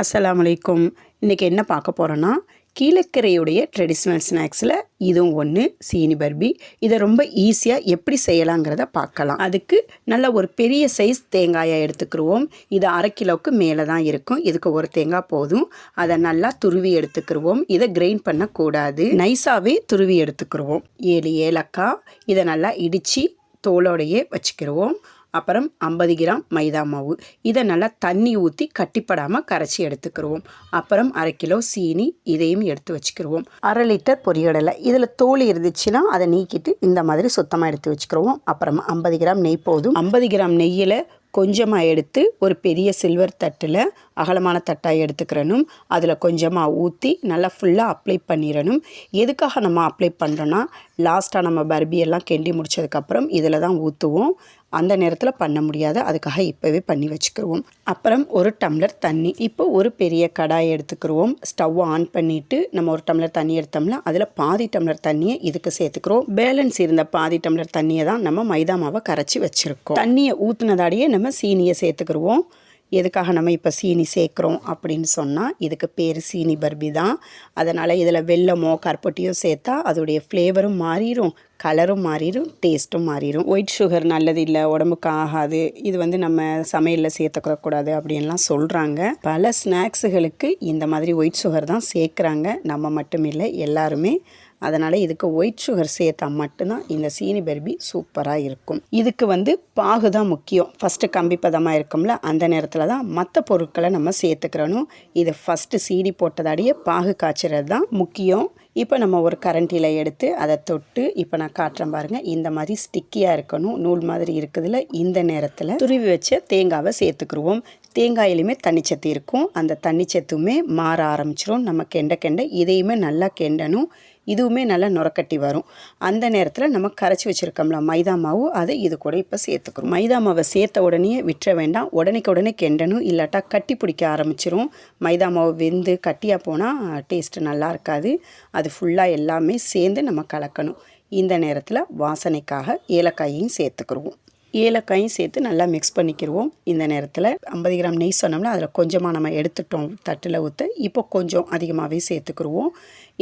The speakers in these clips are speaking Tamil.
அஸ்லாம் வலைக்கும் இன்றைக்கி என்ன பார்க்க போகிறோன்னா கீழக்கரையுடைய ட்ரெடிஷ்னல் ஸ்நாக்ஸில் இதுவும் ஒன்று சீனி பர்பி. இதை ரொம்ப ஈஸியாக எப்படி செய்யலாங்கிறத பார்க்கலாம். அதுக்கு நல்ல ஒரு பெரிய சைஸ் தேங்காயை எடுத்துக்கிடுவோம் இது அரை கிலோவுக்கு மேலே தான் இருக்கும். இதுக்கு ஒரு தேங்காய் போதும். அதை நல்லா துருவி எடுத்துக்கிடுவோம் இதை கிரைண்ட் பண்ணக்கூடாது. நைஸாகவே துருவி எடுத்துக்கிடுவோம் ஏழு ஏலக்காய். இதை நல்லா இடித்து தோலோடையே வச்சுக்கிடுவோம் அப்புறம் ஐம்பது கிராம் மைதா மாவு. இதை நல்லா தண்ணி ஊற்றி கட்டிப்படாமல் கரைச்சி எடுத்துக்கிடுவோம் அப்புறம் அரை கிலோ சீனி இதையும் எடுத்து வச்சுக்கிடுவோம் அரை லிட்டர் பொரியடலை. இதில் தோல் இருந்துச்சுன்னா அதை நீக்கிட்டு இந்த மாதிரி சுத்தமாக எடுத்து வச்சுக்கிடுவோம் அப்புறம் ஐம்பது கிராம் நெய் போதும். ஐம்பது கிராம் நெய்யில் கொஞ்சமாக எடுத்து ஒரு பெரிய சில்வர் தட்டில் அகலமான தட்டாக எடுத்துக்கிறணும். அதில் கொஞ்சமாக ஊற்றி நல்லா ஃபுல்லாக அப்ளை பண்ணிடணும். எதுக்காக நம்ம அப்ளை பண்ணுறோன்னா லாஸ்ட்டாக நம்ம பர்பியெல்லாம் கெண்டி முடிச்சதுக்கப்புறம் இதில் தான் ஊற்றுவோம் அந்த நேரத்தில் பண்ண முடியாது அதுக்காக இப்போவே பண்ணி வச்சுக்கிருவோம். அப்புறம் ஒரு டம்ளர் தண்ணி இப்போ ஒரு பெரிய கடாயை எடுத்துக்கிருவோம். ஸ்டவ் ஆன் பண்ணிவிட்டு நம்ம ஒரு டம்ளர் தண்ணி எடுத்தோம்னா அதில் பாதி டம்ளர் தண்ணியை இதுக்கு சேர்த்துக்கிறோம். பேலன்ஸ் இருந்த பாதி டம்ளர் தண்ணியை தான் நம்ம மைதா மாவை கரைச்சி வச்சுருக்கோம். தண்ணியை ஊற்றுனதாடியே நம்ம சீனியை சேர்த்துக்கிருவோம். எதுக்காக நம்ம இப்போ சீனி சேர்க்குறோம் அப்படின்னு சொன்னால் இதுக்கு பேர் சீனி பர்பி தான். அதனால் இதில் வெல்லமோ கருப்பட்டியோ சேர்த்தா அதோடைய ஃப்ளேவரும் மாறிடும் கலரும் மாறிடும் டேஸ்ட்டும் மாறிடும் ஒயிட் சுகர் நல்லது இல்லை உடம்புக்கு ஆகாது இது வந்து நம்ம சமையலில் சேர்த்துக்கூடாது அப்படின்லாம் சொல்கிறாங்க பல ஸ்நாக்ஸுகளுக்கு இந்த மாதிரி ஒயிட் சுகர் தான் சேர்க்குறாங்க. நம்ம மட்டும் இல்லை எல்லாருமே அதனால் இதுக்கு ஒயிட் சுகர் சேர்த்தா மட்டும்தான் இந்த சீனி பர்பி சூப்பராக இருக்கும். இதுக்கு வந்து பாகு தான் முக்கியம். ஃபஸ்ட்டு கம்பி பதமாக இருக்கும்ல அந்த நேரத்தில் தான் மற்ற பொருட்களை நம்ம சேர்த்துக்கிறணும். இது ஃபஸ்ட்டு சீனி போட்டதாடியே பாகு காய்ச்சறது தான் முக்கியம். இப்போ நம்ம ஒரு கரண்டியில் எடுத்து அதை தொட்டு இப்போ நான் காட்டுறேன் பாருங்கள் இந்த மாதிரி ஸ்டிக்கியாக இருக்கணும். நூல் மாதிரி இருக்குதுல இந்த நேரத்தில் துருவி வச்ச தேங்காவை சேர்த்துக்குருவோம். தேங்காயிலுமே தண்ணிச்சத்து இருக்கும். அந்த தண்ணிச்சத்துமே மாற ஆரம்பிச்சிரும். நம்ம கெண்ட கெண்ட இதையுமே நல்லா கெண்டணும். இதுவுமே நல்லா நுரக்கட்டி வரும். அந்த நேரத்தில் நம்ம கரைச்சி வச்சுருக்கோம்ல மைதா மாவு அதை இது கூட இப்போ சேர்த்துக்கிறோம். மைதா மாவை சேர்த்த உடனே விட்டுற வேண்டாம். உடனேக்கு உடனே கெண்டணும். இல்லாட்டா கட்டி பிடிக்க ஆரம்பிச்சிரும். மைதா மாவு வெந்து கட்டியாக போனால் டேஸ்ட்டு நல்லா இருக்காது. அது ஃபுல்லாக எல்லாமே சேர்ந்து நம்ம கலக்கணும். இந்த நேரத்தில் வாசனைக்காக ஏலக்காயையும் சேர்த்துக்கிடுவோம் ஏலக்காயும் சேர்த்து நல்லா மிக்ஸ் பண்ணிக்கிடுவோம் இந்த நேரத்தில் ஐம்பது கிராம் நெய் சொன்னோம்னா அதில் கொஞ்சமாக நம்ம எடுத்துட்டோம் தட்டில் ஊற்ற இப்போ கொஞ்சம் அதிகமாகவே சேர்த்துக்கிடுவோம்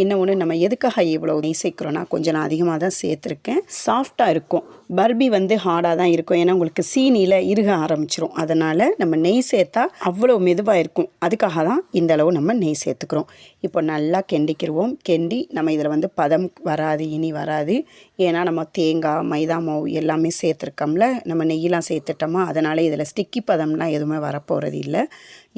இன்னொன்று நம்ம எதுக்காக இவ்வளோ நெய் சேர்க்குறோன்னா கொஞ்சம் நான் அதிகமாக தான் சேர்த்துருக்கேன். சாஃப்டாக இருக்கும். பர்பி வந்து ஹார்டாக தான் இருக்கும். ஏன்னா உங்களுக்கு சீனியில் இருக ஆரம்பிச்சிரும். அதனால் நம்ம நெய் சேர்த்தா அவ்வளோ மெதுவாக இருக்கும். அதுக்காக தான் இந்த அளவு நம்ம நெய் சேர்த்துக்கிறோம். இப்போ நல்லா கெண்டிக்கிடுவோம் கெண்டி நம்ம இதில் வந்து பதம் வராது இனி வராது. ஏன்னா நம்ம தேங்காய் மைதா மாவு எல்லாமே சேர்த்துருக்கோம்ல. நம்ம நெய்யெலாம் சேர்த்துட்டோமா அதனால் இதில் ஸ்டிக்கி பதம்லாம் எதுவுமே வரப்போகிறது இல்லை.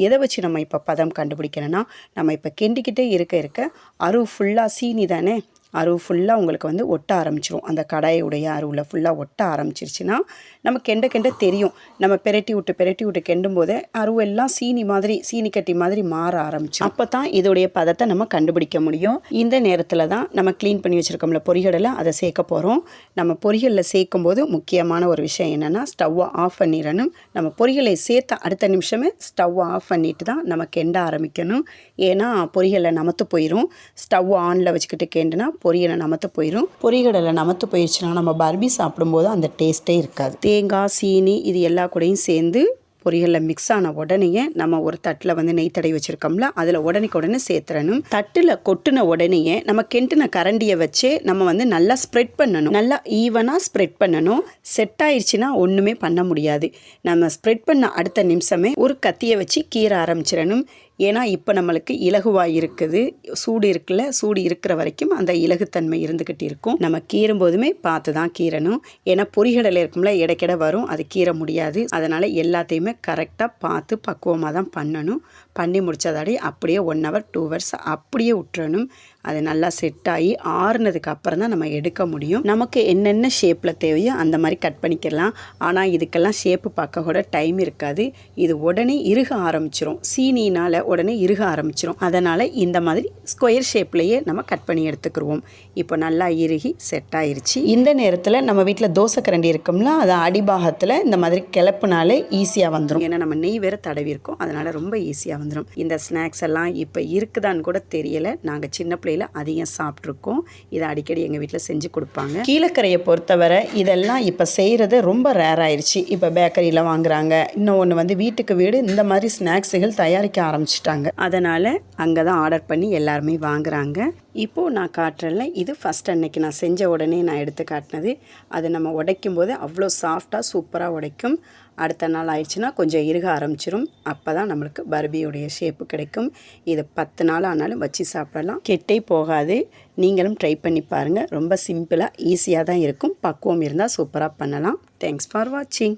எதை வச்சு நம்ம இப்போ பதம் கண்டுபிடிக்கணும்னா நம்ம இப்போ கிண்டிக்கிட்டே இருக்க இருக்க அரு ஃபுல்லாக சீனி தானே? அருவு ஃபுல்லாக உங்களுக்கு வந்து ஒட்ட ஆரம்பிச்சிரும். அந்த கடாயுடைய அருவில் ஃபுல்லாக ஒட்ட ஆரம்பிச்சிருச்சுன்னா நம்ம கெண்ட கெண்ட தெரியும். நம்ம பெரட்டி விட்டு பெரட்டி விட்டு கெண்டும் போதே அருவு எல்லாம் சீனி மாதிரி சீனி கட்டி மாதிரி மாற ஆரம்பிச்சு அப்போ தான் இதோடைய பதத்தை நம்ம கண்டுபிடிக்க முடியும். இந்த நேரத்தில் தான் நம்ம க்ளீன் பண்ணி வச்சுருக்கோம்ல பொரிகடலை அதை சேர்க்க போகிறோம் நம்ம பொரியலில் சேர்க்கும் போது முக்கியமான ஒரு விஷயம் என்னென்னா ஸ்டவ்வை ஆஃப் பண்ணிடணும். நம்ம பொரியலை சேர்த்த அடுத்த நிமிஷமே ஸ்டவ்வை ஆஃப் பண்ணிட்டு தான் நம்ம கெண்ட ஆரம்பிக்கணும். ஏன்னா பொரியலை நமத்து போயிடும் ஸ்டவ் ஆனில் வச்சுக்கிட்டு கேண்டுனா பொரியலை நமத்து போயிடும் பொரிகடலை நமத்து போயிடுச்சுன்னா நம்ம பர்பி சாப்பிடும்போது அந்த டேஸ்ட்டே இருக்காது. தேங்காய் சீனி இது எல்லா கூடையும் சேர்ந்து பொரியலில் மிக்ஸ் ஆன உடனேயே நம்ம ஒரு தட்டில் வந்து நெய் தடை வச்சுருக்கோம்ல அதில் உடனேக்கு உடனே சேர்த்துறணும். தட்டில் கொட்டின உடனேயே நம்ம கெண்டின கரண்டியை வச்சு நம்ம வந்து நல்லா ஸ்ப்ரெட் பண்ணணும். நல்லா ஈவனாக ஸ்ப்ரெட் பண்ணணும். செட் ஆயிடுச்சுன்னா ஒன்றுமே பண்ண முடியாது. நம்ம ஸ்ப்ரெட் பண்ண அடுத்த நிமிஷமே ஒரு கத்தியை வச்சு கீற ஆரம்பிச்சிடணும். ஏன்னா இப்போ நம்மளுக்கு இலகுவாக இருக்குது சூடு இருக்குல்ல சூடு இருக்கிற வரைக்கும் அந்த இலகுத்தன்மை இருந்துக்கிட்டு இருக்கும். நம்ம கீறும் போதுமே பார்த்து தான் கீறணும். ஏன்னா பொறிகடலை இருக்கும்ல இடைக்கிட வரும். அது கீற முடியாது. அதனால் எல்லாத்தையுமே கரெக்டாக பார்த்து பக்குவமாக தான் பண்ணணும். பண்ணி முடித்ததாடி அப்படியே ஒன் ஹவர் டூ ஹவர்ஸ் அப்படியே விட்டுறணும் அது நல்லா செட் ஆகி ஆறுனதுக்கு அப்புறம் தான் நம்ம எடுக்க முடியும். நமக்கு என்னென்ன ஷேப்பில் தேவையோ அந்த மாதிரி கட் பண்ணிக்கலாம் ஆனால் இதுக்கெல்லாம் ஷேப்பு பார்க்க கூட டைம் இருக்காது. இது உடனே இறுக ஆரம்பிச்சிரும். சீனினால் உடனே இறுக ஆரம்பிச்சிரும். அதனால் இந்த மாதிரி ஸ்கொயர் ஷேப்லேயே நம்ம கட் பண்ணி எடுத்துக்கிடுவோம் இப்போ நல்லா இறுகி செட் ஆயிடுச்சு இந்த நேரத்தில் நம்ம வீட்டில் தோசை கரண்டி இருக்கும்ல அது அடிபாகத்தில் இந்த மாதிரி கிளப்புனாலே ஈஸியாக வந்துடும் ஏன்னா நம்ம நெய் வேறு தடவி இருக்கோம். அதனால் ரொம்ப ஈஸியாக வந்துடும் இந்த ஸ்நாக்ஸ் எல்லாம் இப்போ இருக்குதான்னு கூட தெரியலை. நாங்கள் சின்ன பிள்ளை கடையில் அதிகம் சாப்பிட்ருக்கோம் இதை அடிக்கடி எங்கள் வீட்டில் செஞ்சு கொடுப்பாங்க. கீழக்கரையை பொறுத்தவரை இதெல்லாம் இப்போ செய்கிறது ரொம்ப ரேர் ஆயிடுச்சு இப்போ பேக்கரியில் வாங்குறாங்க. இன்னும் ஒன்று வந்து வீட்டுக்கு வீடு இந்த மாதிரி ஸ்நாக்ஸுகள் தயாரிக்க ஆரம்பிச்சிட்டாங்க. அதனால் அங்கே தான் ஆர்டர் பண்ணி எல்லாருமே வாங்குறாங்க. இப்போது நான் காட்டுறேன்ல இது ஃபஸ்ட் அன்னைக்கு நான் செஞ்ச உடனே நான் எடுத்து காட்டினது. அது நம்ம உடைக்கும் போது அவ்வளோ சாஃப்டாக சூப்பராக உடைக்கும். அடுத்த நாள் ஆயிடுச்சுன்னா கொஞ்சம் இறுக ஆரம்பிச்சிரும். அப்போ தான் நம்மளுக்கு பர்பியுடைய ஷேப்பு கிடைக்கும். இது பத்து நாள் ஆனாலும் வச்சு சாப்பிடலாம். கெட்டே போகாது. நீங்களும் ட்ரை பண்ணி பாருங்கள் ரொம்ப சிம்பிளாக ஈஸியாக தான் இருக்கும். பக்குவம் இருந்தால் சூப்பராக பண்ணலாம். தேங்க்ஸ் ஃபார் வாட்சிங்